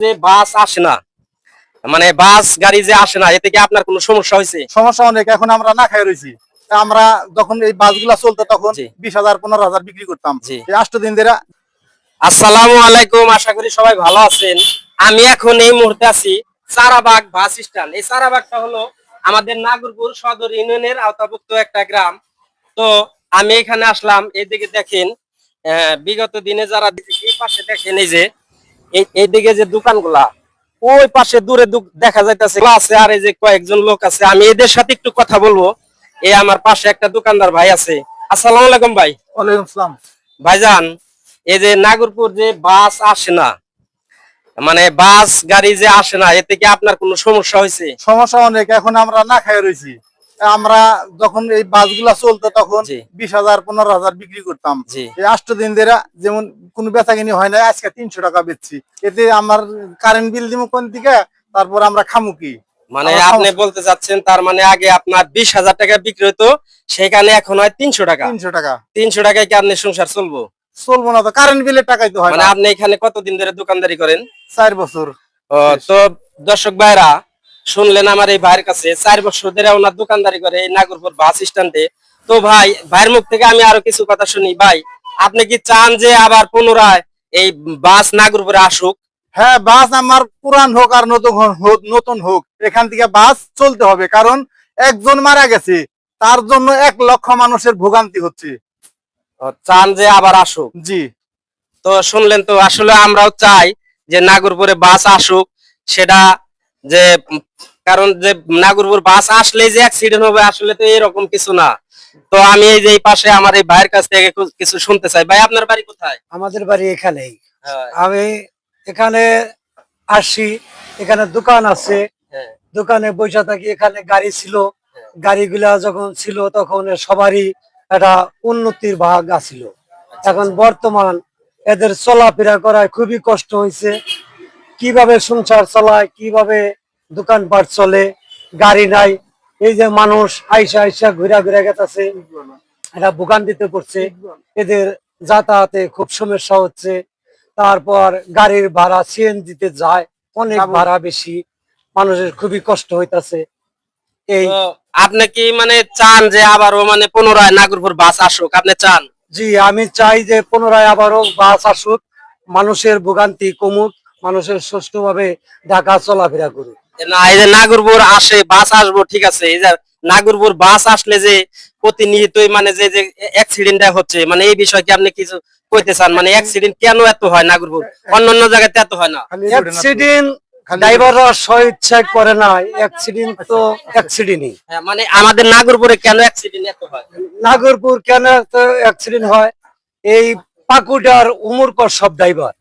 যে বাস আসে না মানে বাস গাড়ি যে আসে না এতে কি আপনার কোনো সমস্যা হয়েছে? সমস্যা অনেক এখন আমরা না খাই রয়েছি। আমরা যখন এই বাসগুলা চলতো তখন বিশ হাজার পনেরো হাজার বিক্রি করতাম। আষ্ট দিন ধরে আসসালামু আলাইকুম আশা করি সবাই ভালো আছেন। আমি এখন এই মুহূর্তে আছি সারাবাগ বাস স্ট্যান্ড। এই সারাবাগটা হলো আমাদের নাগরপুর সদর ইউনিয়নের আওতাভুক্ত একটা গ্রাম। তো আমি এখানে আসলাম এদিকে দেখেন আহ, বিগত দিনে যারা এই পাশে দেখেন এই যে এইদিকে যে দোকানগুলা ওই পাশে দূরে দেখা যাইতেছে আছে আর এই যে কয়েকজন লোক আছে। আমি এদের সাথে একটু কথা বলব। এই আমার পাশে একটা দোকানদার ভাই আছে। আসসালামু আলাইকুম ভাই। ওয়ালাইকুম আসসালাম ভাইজান এই যে নাগরপুর যে বাস আসে না মানে বাস গাড়ি যে আসে না এতে কি আপনার কোনো সমস্যা হয়েছে? সমস্যা অনেক এখন আমরা না খাই রয়েছি। আমরা যখন এই বাসগুলা চলতো তখন। বিশ হাজার পনেরো হাজার বিক্রি করতাম। আষ্ট দিন ধরে যেমন কোনো বেচা কিনি হয় না আজকে তিনশো টাকা বেচছি। এতে আমার কারেন্ট বিল দিব কোন দিকে? তারপর আমরা খামু কি? মানে আপনি বলতে চাচ্ছেন তার মানে আগে আপনার বিশ হাজার টাকা বিক্রি হতো সেখানে এখন হয় তিনশো টাকা। তিনশো টাকা। তিনশো টাকায় কি আপনি সংসার চলবো? চলবো না তো কারেন্ট বিলের টাকাই তো হয় মানে না। আপনি এখানে কতদিন ধরে দোকানদারি করেন? চার বছর। তো দর্শক ভাইরা শুনলেন আমার এই ভাইয়ের কাছে চার বছর ধরে ওনার দোকানদারি করে এই নাগরপুর বাস স্ট্যান্ডে। তো ভাই ভাইয়ের মুখ থেকে আমি আরও কিছু কথা শুনি। ভাই আপনি কি চান যে আবার পুনরায় এই বাস নাগরপুরে আসুক? হ্যাঁ বাস আমার পুরান হোক আর নতুন হোক নতুন হোক এখান থেকে বাস চলতে হবে। কারণ একজন মারা গেছে তার জন্য এক লক্ষ মানুষের ভোগান্তি হচ্ছে। চান যে আবার আসুক? জি। তো শুনলেন তো আসলে আমরাও চাই যে নাগরপুরে বাস আসুক সেটা যে কারণ যে নাগরপুর বাস আসলে যে অ্যাক্সিডেন্ট হবে আসলে তো এরকম কিছু না। তো আমি এই যে পাশে আমার এই ভাইয়ের কাছ থেকে কিছু শুনতে চাই। ভাই আপনার বাড়ি কোথায়? আমাদের বাড়ি এখানেই। আমি এখানে আসি এখানে দোকান আছে। হ্যাঁ। দোকানে বসে থাকি এখানে গাড়ি ছিল। গাড়িগুলা যখন ছিল তখন সবারই একটা উন্নতির ভাগ আছিল। এখন বর্তমান এদের চলাফেরা করায় খুবই কষ্ট হয়েছে কীভাবে সংসার চালায় কীভাবে দোকানপাট চলে গাড়ি নাই এই যে মানুষ আইসা আইসা ঘুরা ঘুরা গেছে এটা ভোগান দিতে পড়ছে এদের যাতায়াতে খুব সমস্যা হচ্ছে তারপর গাড়ির ভাড়া সিএনজিতে যায় অনেক ভাড়া বেশি মানুষের খুবই কষ্ট হইতাছে। এই আপনি কি মানে চান যে আবারও মানে পুনরায় নাগরপুর বাস আসুক? আপনি চান? জি আমি চাই যে পুনরায় আবারও বাস আসুক মানুষের ভোগান্তি কমুক মানুষের সুষ্ঠুভাবে ঢাকা চলাফেরা করুক। না এই যে নাগরপুর আসে বাস আসব ঠিক আছে। এই যে নাগরপুর বাস আসলে যে প্রতিনিয়তই মানে যে যে অ্যাক্সিডেন্টটা হচ্ছে মানে এই বিষয়ে কি আপনি কিছু কইতে চান? মানে অ্যাক্সিডেন্ট কেন এত হয় নাগরপুর? অন্যান্য জায়গাতে এত হয় না। অ্যাক্সিডেন্ট ড্রাইভাররা স্ব করে না অ্যাক্সিডেন্ট তো অ্যাক্সিডেন্টই মানে আমাদের নাগরপুরে কেন অ্যাক্সিডেন্ট এত হয়? নাগরপুর কেন অ্যাক্সিডেন্ট হয়? এই পাকুটার উমরকর সব ড্রাইভার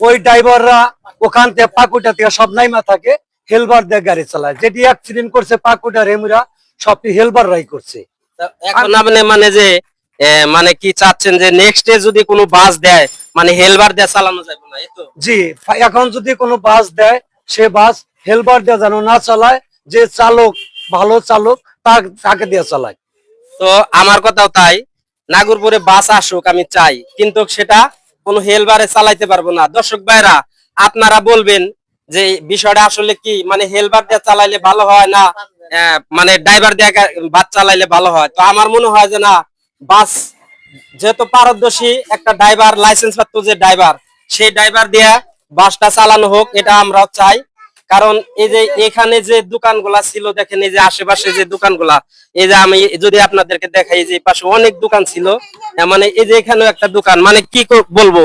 ওই ড্রাইভাররা ওখান থেকে পাকুটা থেকে সব নাইমা থাকে হেলবার দিয়ে গাড়ি চালায়। যেটি অ্যাক্সিডেন্ট করছে পাকুটা রেমুরা সবটি হেলবাররাই করছে। এখন আপনি মানে যে মানে কি চাচ্ছেন যে নেক্সট ডে যদি কোনো বাস দেয় মানে হেলবার দিয়ে চালানো যাবে না এই তো? জি এখন যদি কোনো বাস দেয় সে বাস হেলবার দিয়ে যেন না চালায় যে চালক ভালো চালক তার- তাকে দিয়ে চালায়। তো আমার কথাও তাই নাগরপুরে বাস আসুক আমি চাই। কিন্তু সেটা কোনো হেলবারে চালাইতে পারব না। দর্শক ভাইরা, আপনারা বলবেন যে বিষয়টা আসলে কি? মানে হেলবার দিয়ে চালাইলে ভালো হয় না মানে ড্রাইভার দিয়ে বাস চালাইলে ভালো হয়? তো আমার মনে হয় যে না, বাস যেহেতু পারদর্শী একটা ড্রাইভার, লাইসেন্স প্রাপ্ত যে ড্রাইভার, সেই ড্রাইভার দিয়ে বাসটা চালানো হোক, এটা আমরা চাই। কারণ এই যে এখানে যে দোকানগুলা ছিল, দেখেন এই যে আশেপাশে যে দোকানগুলা, এই যে আমি যদি আপনাদেরকে দেখাই যে পাশে অনেক দোকান ছিল মানে এই যে এখানেও একটা দোকান মানে কি বলব?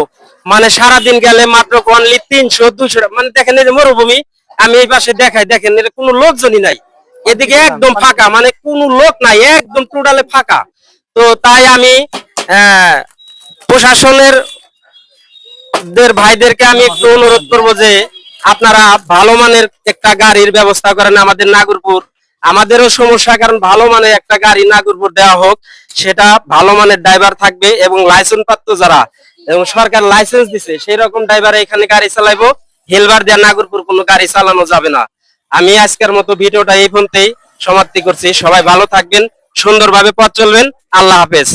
মানে সারাদিন গেলে মাত্র অনলি তিনশো দুশো মানে দেখেন এই যে মরুভূমি, আমি এই পাশে দেখাই, দেখেন এর কোনো লোকজনই নাই। এদিকে একদম ফাঁকা মানে কোনো লোক নাই, একদম টোটালে ফাঁকা। তো তাই আমি প্রশাসনের দের ভাইদেরকে আমি একটু অনুরোধ করব যে আপনারা ভালো মানের একটা গাড়ির ব্যবস্থা করেন আমাদের নাগরপুর। আমাদেরও সমস্যা, কারণ ভালো মানের একটা গাড়ি নাগরপুর দেওয়া হোক, সেটা ভালো মানের ড্রাইভার থাকবে এবং লাইসেন্স প্রাপ্ত যারা, এবং সরকার লাইসেন্স দিছে সেই রকম ড্রাইভার এখানে গাড়ি চালাইবো, হেলবার দেওয়া নাগরপুর কোনো গাড়ি চালানো যাবে না। আমি আজকের মতো ভিডিওটা এই পর্যন্তই সমাপ্তি করছি। সবাই ভালো থাকবেন, সুন্দরভাবে পথ চলবেন। আল্লাহ হাফেজ।